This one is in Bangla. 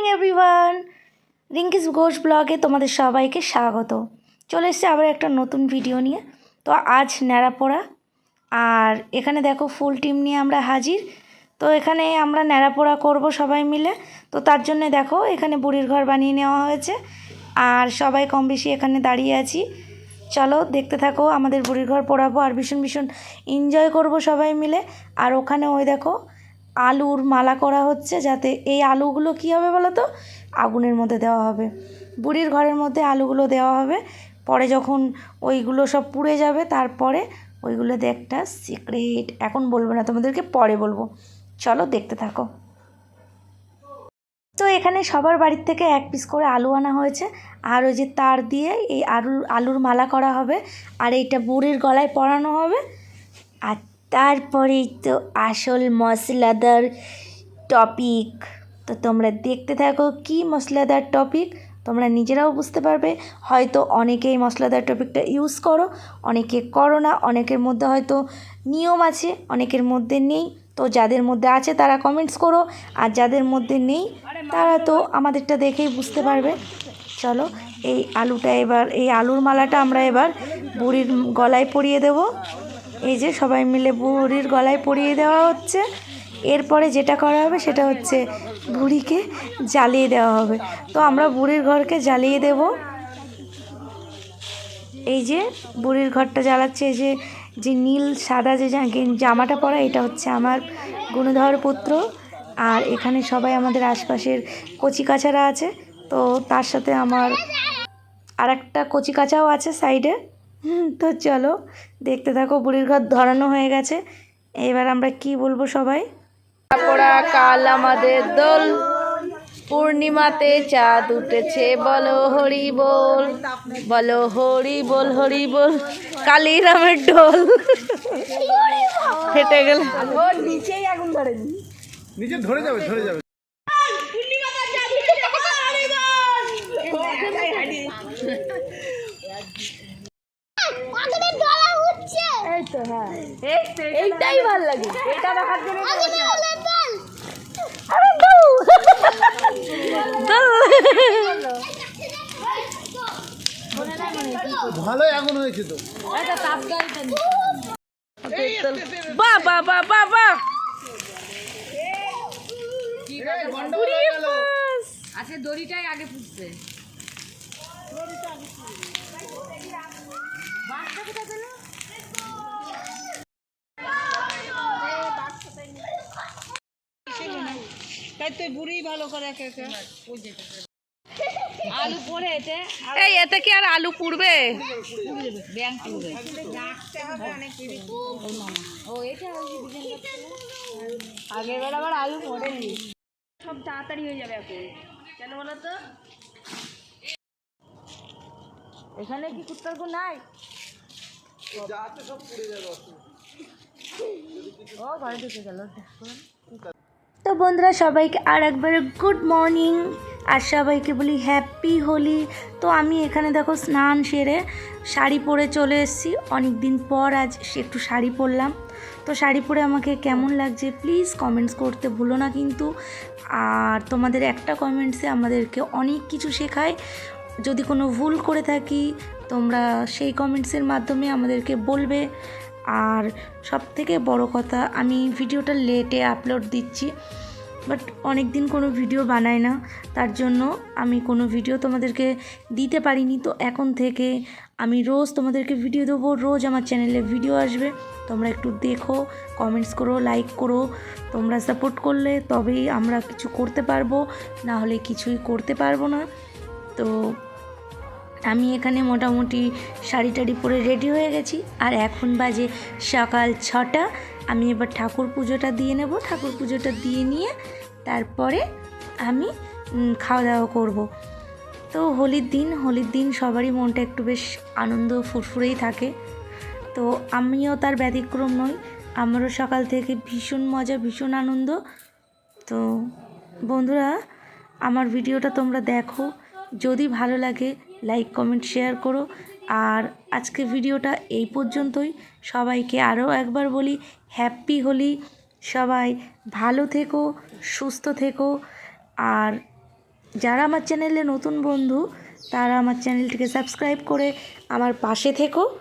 মর্নিং এভরিওয়ান রিঙ্কিস ঘোষ ব্লগে তোমাদের সবাইকে স্বাগত। চলে এসেছে আবার একটা নতুন ভিডিও নিয়ে। তো আজ ন্যাড়াপোড়া। আর এখানে দেখো ফুল টিম নিয়ে আমরা হাজির। তো এখানে আমরা ন্যাড়াপোড়া করব সবাই মিলে। তো তার জন্য দেখো এখানে বুড়ির ঘর বানিয়ে নেওয়া হয়েছে। আর সবাই কম বেশি এখানে দাঁড়িয়ে আছি। চলো দেখতে থাকো, আমাদের বুড়ির ঘর পোড়াবো। আর ভীষণ ভীষণ এনজয় করব সবাই মিলে। আর ওখানে ওই দেখো আলুর মালা করা হচ্ছে যাতে এই আলুগুলো কী হবে বলো তো আগুনের মধ্যে দেওয়া হবে। বুড়ির ঘরের মধ্যে আলুগুলো দেওয়া হবে। পরে যখন ওইগুলো সব পুড়ে যাবে, তারপরে ওইগুলোতে একটা সিক্রেট এখন বলব না, তোমাদেরকে পরে বলব। চলো দেখতে থাকো। তো এখানে সবার বাড়ির থেকে এক পিস করে আলু আনা হয়েছে। আর ওই যে তার দিয়ে এই আলুর আলুর মালা করা হবে। আর এইটা বুড়ির গলায় পরানো হবে। আর তারপরেই তো আসল মশলাদার টপিক তো তোমরা দেখতে থাকো কি মশলাদার টপিক তোমরা নিজেরাও বুঝতে পারবে। হয়তো অনেকেই মশলাদার টপিকটা ইউজ করো, অনেকে করো না, অনেকের মধ্যে হয়তো নিয়ম আছে, অনেকের মধ্যে নেই। তো যাদের মধ্যে আছে তারা কমেন্টস করো, আর যাদের মধ্যে নেই তারা তো আমাদেরটা দেখেই বুঝতে পারবে। চলো, এই আলুটা এবার, এই আলুর মালাটা আমরা এবার বুড়ির গলায় পরিয়ে দেবো। এই যে সবাই মিলে বুড়ির গলায় পরিয়ে দেওয়া হচ্ছে। এরপরে যেটা করা হবে সেটা হচ্ছে বুড়িকে জ্বালিয়ে দেওয়া হবে। তো আমরা বুড়ির ঘরকে জ্বালিয়ে দেব। এই যে বুড়ির ঘরটা জ্বালাচ্ছে, এই যে যে নীল, সাদা যে জামাটা পরা, এটা হচ্ছে আমার গুণধর পুত্র। আর এখানে সবাই আমাদের আশপাশের কচি কাচারা আছে। তো তার সাথে আমার আর একটা কচি কাচাও আছে সাইডে। তো চলো দেখতে থাকো বুড়ির ঘর ধরানো হয়ে গেছে। এবার আমরা কি বলব সবাই? পড়া কাল আমাদের দোল। পূর্ণিমাতে চাঁদ উঠেছে বলো হরি বল। বলো হরি বল হরি বল। কালী রামের ঢোল ফেটে গেল। নিচে ধরে যাবে ধরে যাবে। এইটাই ভালো লাগে। এটা দেখার জন্য ভালো এখন হয়েছে তো। বা বা বা বা বা। আচ্ছা দড়িটাই আগে পুষছে তাই তুই বুড়ি ভালো করে একে একে। আলু পরে এতে এই এতে কি আর আলু পুড়বে? ব্যাং পুড়বে। ও এটা আগের বার আবার আলু পড়েনি। সব তাড়াতাড়ি হয়ে যাবে এখন। কেন বলো তো? এখানে কি কুত্তার নাই? ও ঘরে ঢুকে গেল। তো বন্ধুরা, সবাইকে আর একবার গুড মর্নিং আর সবাইকে বলি হ্যাপি হোলি। তো আমি এখানে দেখো স্নান সেরে শাড়ি পরে চলে এসেছি। অনেক দিন পর আজ একটু শাড়ি পরলাম। তো শাড়ি পরে আমাকে কেমন লাগছে প্লিজ কমেন্টস করতে ভুলো না কিন্তু। আর তোমাদের একটা কমেন্টসে আমাদেরকে অনেক কিছু শেখায়। যদি কোনো ভুল করে থাকি, তোমরা সেই কমেন্টসের মাধ্যমে আমাদেরকে বলবে। আর সব থেকে বড় কথা, আমি ভিডিওটা লেটে আপলোড দিচ্ছি। বাট অনেক দিন কোনো ভিডিও বানায় না, তার জন্য আমি কোনো ভিডিও তোমাদেরকে দিতে পারিনি। তো এখন থেকে আমি রোজ তোমাদেরকে ভিডিও দেবো, রোজ আমার চ্যানেলে ভিডিও আসবে। তোমরা একটু দেখো কমেন্টস করো লাইক করো। তোমরা সাপোর্ট করলে তবেই আমরা কিছু করতে পারব, না হলে কিছুই করতে পারব না। তো আমি এখানে মোটামুটি শাড়ি টাড়ি পরে রেডি হয়ে গেছি। আর এখন বাজে সকাল ছটা। আমি এবার ঠাকুর পুজোটা দিয়ে নেব। ঠাকুর পুজোটা দিয়ে নিয়ে তারপরে আমি খাওয়া দাওয়া করব। তো হোলির দিন হোলির দিন সবারই মনটা একটু বেশ আনন্দ ফুরফুরেই থাকে। তো আমিও তার ব্যতিক্রম নই। আমারও সকাল থেকে ভীষণ মজা, ভীষণ আনন্দ। তো বন্ধুরা, আমার ভিডিওটা তোমরা দেখো। যদি ভালো লাগে লাইক কমেন্ট শেয়ার করো। আর আজকে ভিডিওটা এই পর্যন্তই। সবাইকে আরও একবার বলি হ্যাপি হলি। সবাই ভালো থেকো, সুস্থ থেকো। আর যারা আমার চ্যানেলে নতুন বন্ধু, তারা আমার চ্যানেলটিকে সাবস্ক্রাইব করে আমার পাশে থেকো।